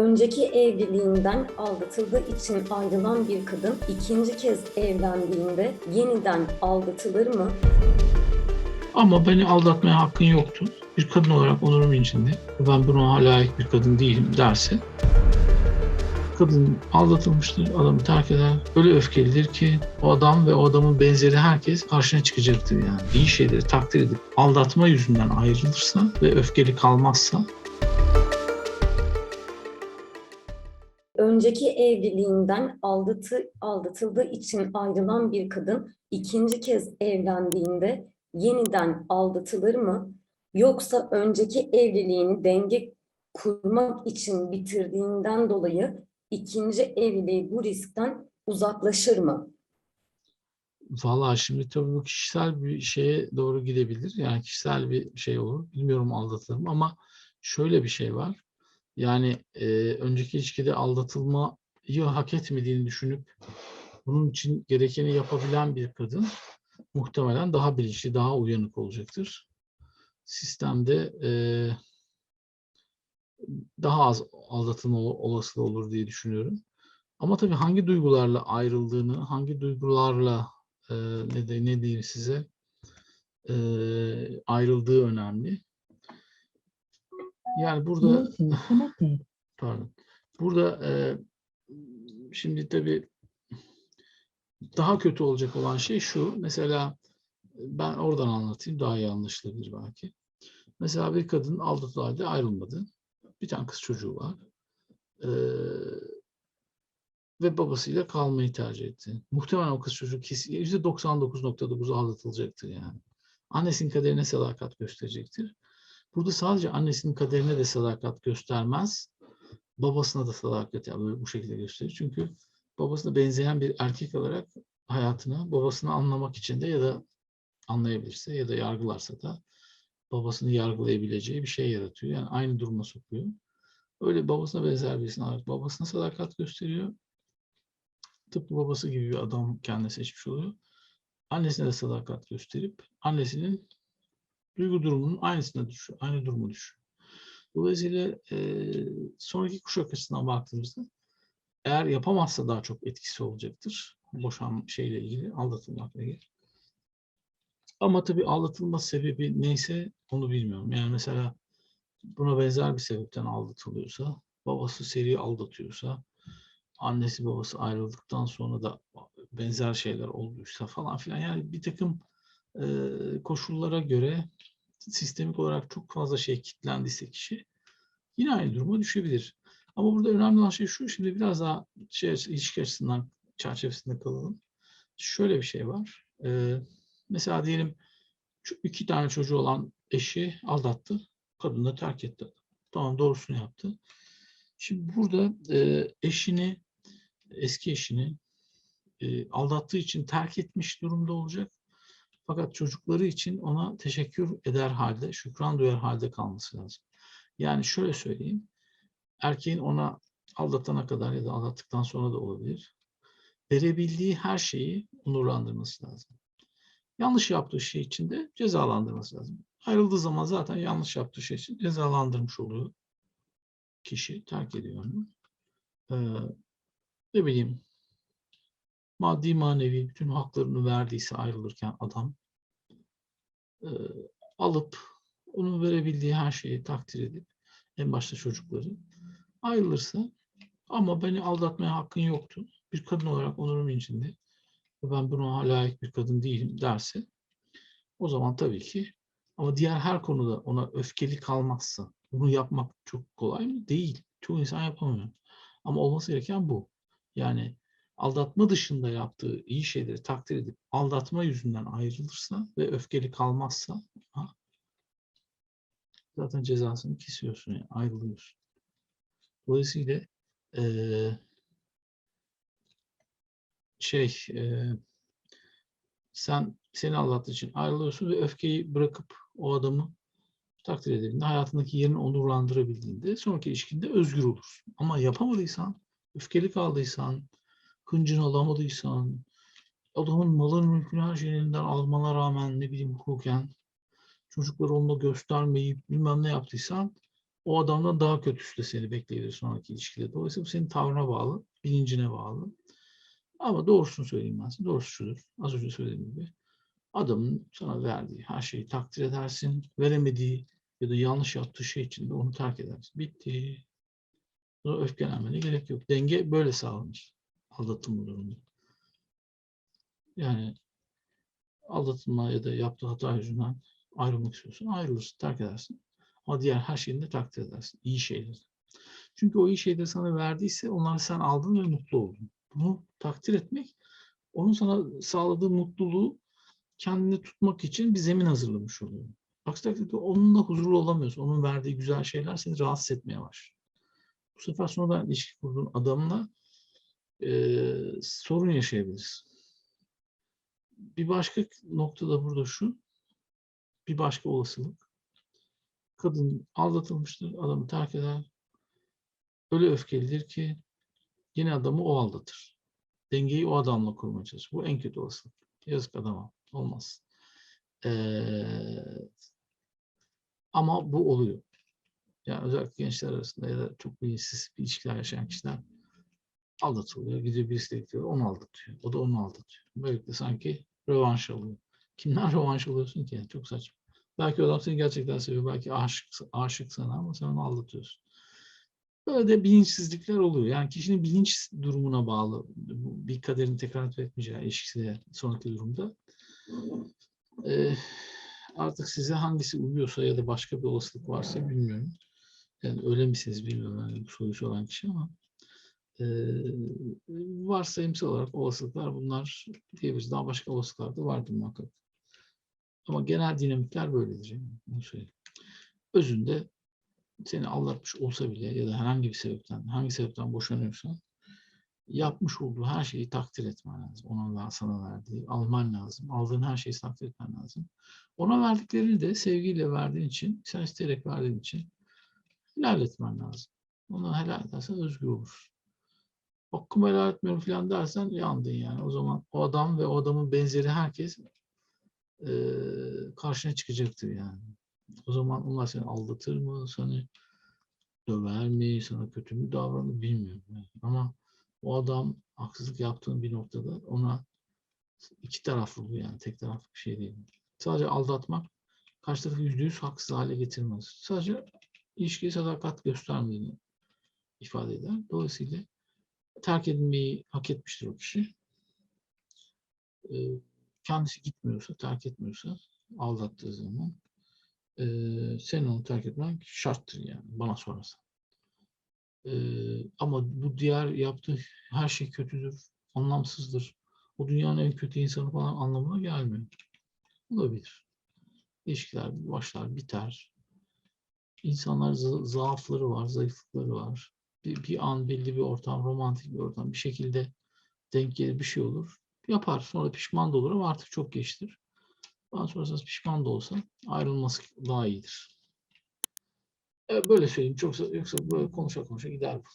Önceki evliliğinden aldatıldığı için ayrılan bir kadın ikinci kez evlendiğinde yeniden aldatılır mı? Ama beni aldatmaya hakkın yoktu. Bir kadın olarak onurum incindi. Ben buna layık bir kadın değilim derse kadın aldatılmıştır, adamı terk eder. Öyle öfkelidir ki o adam ve o adamın benzeri herkes karşına çıkacaktır yani. İyi şeyleri takdir edip aldatma yüzünden ayrılırsa ve öfkeli kalmazsa Önceki evliliğinden aldatı, aldatıldığı için ayrılan bir kadın ikinci kez evlendiğinde yeniden aldatılır mı? Yoksa önceki evliliğini denge kurmak için bitirdiğinden dolayı ikinci evliliği bu riskten uzaklaşır mı? Valla şimdi tabii bu kişisel bir şeye doğru gidebilir. Yani kişisel bir şey olur. Bilmiyorum aldatılır mı ama şöyle bir şey var. Yani e, önceki ilişkide aldatılmayı hak etmediğini düşünüp bunun için gerekeni yapabilen bir kadın muhtemelen daha bilinçli, daha uyanık olacaktır. Sistemde e, daha az aldatılma ol- olasılığı olur diye düşünüyorum. Ama tabii hangi duygularla ayrıldığını, hangi duygularla e, ne de ne diyeyim size e, ayrıldığı önemli. Yani burada pardon. Burada e, şimdi tabii daha kötü olacak olan şey şu. Mesela ben oradan anlatayım daha iyi anlaşılabilir belki. Mesela bir kadın aldatıldığı halde ayrılmadı. Bir tane kız çocuğu var. Ee, ve babasıyla kalmayı tercih etti. Muhtemelen o kız çocuğu kesin %99.9 aldatılacaktır yani. Annesinin kaderine sadakat gösterecektir. Burada sadece annesinin kaderine de sadakat göstermez. Babasına da sadakat yani bu şekilde gösterir. Çünkü babasına benzeyen bir erkek olarak hayatını babasını anlamak için de ya da anlayabilirse ya da yargılarsa da babasını yargılayabileceği bir şey yaratıyor. Yani aynı duruma sokuyor. Öyle babasına benzer birisini alarak babasına sadakat gösteriyor. Tıpkı babası gibi bir adam kendine seçmiş oluyor. Annesine de sadakat gösterip annesinin duygu durumunun aynısına düşüyor. Aynı durumu düşüyor. Dolayısıyla eee sonraki kuşak açısından baktığımızda eğer yapamazsa daha çok etkisi olacaktır. Boşan şeyle ilgili, aldatılmakla ilgili. Ama tabii aldatılma sebebi neyse onu bilmiyorum. Yani mesela buna benzer bir sebepten aldatılıyorsa, babası seri aldatıyorsa, annesi babası ayrıldıktan sonra da benzer şeyler olduysa falan filan. Yani bir takım e, koşullara göre sistemik olarak çok fazla şey kitlendiyse kişi yine aynı duruma düşebilir. Ama burada önemli olan şey şu, şimdi biraz daha şey, ilişki açısından çerçevesinde kalalım. Şöyle bir şey var. Ee, mesela diyelim iki tane çocuğu olan eşi aldattı. Kadın da terk etti. Tamam doğrusunu yaptı. Şimdi burada e, eşini, eski eşini e, aldattığı için terk etmiş durumda olacak. Fakat çocukları için ona teşekkür eder halde, şükran duyar halde kalması lazım. Yani şöyle söyleyeyim. Erkeğin ona aldatana kadar ya da aldattıktan sonra da olabilir. Verebildiği her şeyi onurlandırması lazım. Yanlış yaptığı şey için de cezalandırması lazım. Ayrıldığı zaman zaten yanlış yaptığı şey için cezalandırmış oluyor. Kişi terk ediyor onu. Ee, ne bileyim maddi manevi bütün haklarını verdiyse ayrılırken adam e, alıp onun verebildiği her şeyi takdir edip en başta çocukları ayrılırsa ama beni aldatmaya hakkın yoktu. Bir kadın olarak onurum incindi. Ben buna layık bir kadın değilim derse o zaman tabii ki ama diğer her konuda ona öfkeli kalmazsa bunu yapmak çok kolay mı? Değil. Çoğu insan yapamıyor. Ama olması gereken bu. Yani aldatma dışında yaptığı iyi şeyleri takdir edip aldatma yüzünden ayrılırsa ve öfkeli kalmazsa ha, zaten cezasını kesiyorsun yani ayrılıyorsun. Dolayısıyla eee, şey eee, sen seni aldattığı için ayrılıyorsun ve öfkeyi bırakıp o adamı takdir edebildiğinde, hayatındaki yerini onurlandırabildiğinde sonraki ilişkinde özgür olursun. Ama yapamadıysan, öfkeli kaldıysan, hıncını alamadıysan, adamın malın mülkünü her şeyini elinden almana rağmen ne bileyim hukuken çocukları onunla göstermeyip bilmem ne yaptıysan o adamdan daha kötüsü de seni bekleyebilir sonraki ilişkide. Dolayısıyla bu senin tavrına bağlı, bilincine bağlı. Ama doğrusunu söyleyeyim ben size. Doğrusu şudur. Az önce söylediğim gibi. Adamın sana verdiği her şeyi takdir edersin. Veremediği ya da yanlış yaptığı şey için de onu terk edersin. Bitti. Sonra öfkelenmene gerek yok. Denge böyle sağlanır. Aldatılma durumunda. Yani aldatılma ya da yaptığı hata yüzünden ayrılmak istiyorsun. Ayrılırsın, terk edersin. Ama diğer her şeyini de takdir edersin. İyi şeyleri. Çünkü o iyi şeyleri sana verdiyse onları sen aldın ve mutlu oldun. Bunu takdir etmek, onun sana sağladığı mutluluğu kendine tutmak için bir zemin hazırlamış oluyor. Aksi takdirde onunla huzurlu olamıyorsun. Onun verdiği güzel şeyler seni rahatsız etmeye başlıyor. Bu sefer sonradan ilişki kurduğun adamla eee, sorun yaşayabilirsin. Bir başka nokta da burada şu. Bir başka olasılık. Kadın aldatılmıştır, adamı terk eder. Öyle öfkelidir ki yine adamı o aldatır. Dengeyi o adamla kurmaya çalışır. Bu en kötü olasılık. Yazık adama. Olmaz. Ee, ama bu oluyor. Yani özellikle gençler arasında ya da çok bilinçsiz bir ilişkiler yaşayan kişiler aldatılıyor. Gidiyor birisiyle gidiyor. Onu aldatıyor. O da onu aldatıyor. Böylelikle sanki rövanş alıyor. Kimden rövanş alıyorsun ki? Çok saçma. Belki o adam seni gerçekten seviyor. Belki aşık, aşık sana ama sen onu aldatıyorsun. Böyle de bilinçsizlikler oluyor. Yani kişinin bilinç durumuna bağlı. Bir kaderin tekrar etmeyeceği ilişkisi sonraki durumda. Ee, artık size hangisi uyuyorsa ya da başka bir olasılık varsa bilmiyorum. Yani öyle misiniz bilmiyorum yani bu soruyu soran kişi ama e, varsayımsal olarak olasılıklar bunlar diyebiliriz. Daha başka olasılıklar da vardır muhakkak. Ama genel dinamikler böyledir. Yani. Özünde seni aldatmış olsa bile ya da herhangi bir sebepten, hangi sebepten boşanıyorsan yapmış olduğu her şeyi takdir etmen lazım. Ona sana verdiği, alman lazım. Aldığın her şeyi takdir etmen lazım. Ona verdiklerini de sevgiyle verdiğin için, sen isteyerek verdiğin için helal etmen lazım. Onu helal edersen özgür olur. Hakkımı helal etmiyorum falan dersen yandın yani. O zaman o adam ve o adamın benzeri herkes eee karşına çıkacaktır yani. O zaman onlar seni aldatır mı, seni döver mi, sana kötü mü davranır bilmiyorum. yani. Ama o adam haksızlık yaptığın bir noktada ona iki taraflı bu yani tek taraflı bir şey değil. Sadece aldatmak karşı tarafı yüzde yüz haksız hale getirmez. Sadece ilişkiye sadakat göstermediğini ifade eder. Dolayısıyla terk edilmeyi hak etmiştir o kişi. Ee, kendisi gitmiyorsa, terk etmiyorsa aldattığı zaman eee senin onu terk etmen şarttır yani bana sorarsan. Eee, ama bu diğer yaptığı her şey kötüdür, anlamsızdır. O dünyanın en kötü insanı falan anlamına gelmiyor. Olabilir. İlişkiler başlar, biter. İnsanlar za- zaafları var, zayıflıkları var. Bir, bir an belli bir ortam, romantik bir ortam bir şekilde denk gelir bir şey olur. Yapar. Sonra pişman da olur ama artık çok geçtir. Bana sorarsanız pişman da olsa ayrılması daha iyidir. Böyle söyleyeyim. Çoksa, yoksa böyle konuşa konuşa gider bu.